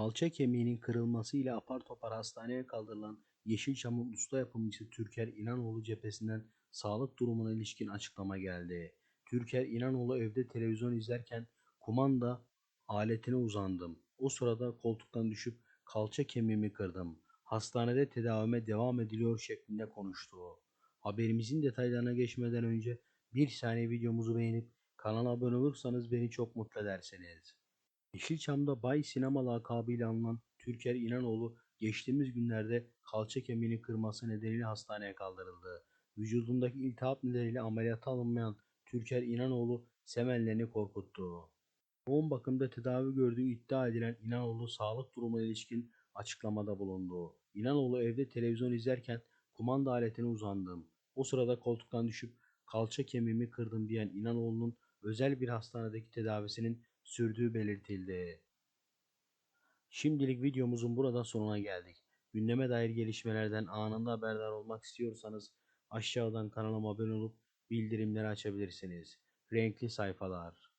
Kalça kemiğinin kırılmasıyla apar topar hastaneye kaldırılan Yeşilçam'ın usta yapımcısı Türker İnanoğlu cephesinden sağlık durumuna ilişkin açıklama geldi. Türker İnanoğlu evde televizyon izlerken kumanda aletine uzandım. O sırada koltuktan düşüp kalça kemiğimi kırdım. Hastanede tedavime devam ediliyor şeklinde konuştu. Haberimizin detaylarına geçmeden önce bir saniye videomuzu beğenip kanala abone olursanız beni çok mutlu edersiniz. Yeşilçam'da Bay Sinema lakabıyla anılan Türker İnanoğlu geçtiğimiz günlerde kalça kemiğini kırması nedeniyle hastaneye kaldırıldı. Vücudundaki iltihap nedeniyle ameliyata alınmayan Türker İnanoğlu sevenlerini korkuttu. Yoğun bakımda tedavi gördüğü iddia edilen İnanoğlu sağlık durumuna ilişkin açıklamada bulundu. İnanoğlu evde televizyon izlerken kumanda aletine uzandım. O sırada koltuktan düşüp kalça kemiğimi kırdım diyen İnanoğlu'nun özel bir hastanedeki tedavisinin sürdüğü belirtildi. Şimdilik videomuzun burada sonuna geldik. Gündeme dair gelişmelerden anında haberdar olmak istiyorsanız aşağıdan kanalıma abone olup bildirimleri açabilirsiniz. Renkli sayfalar.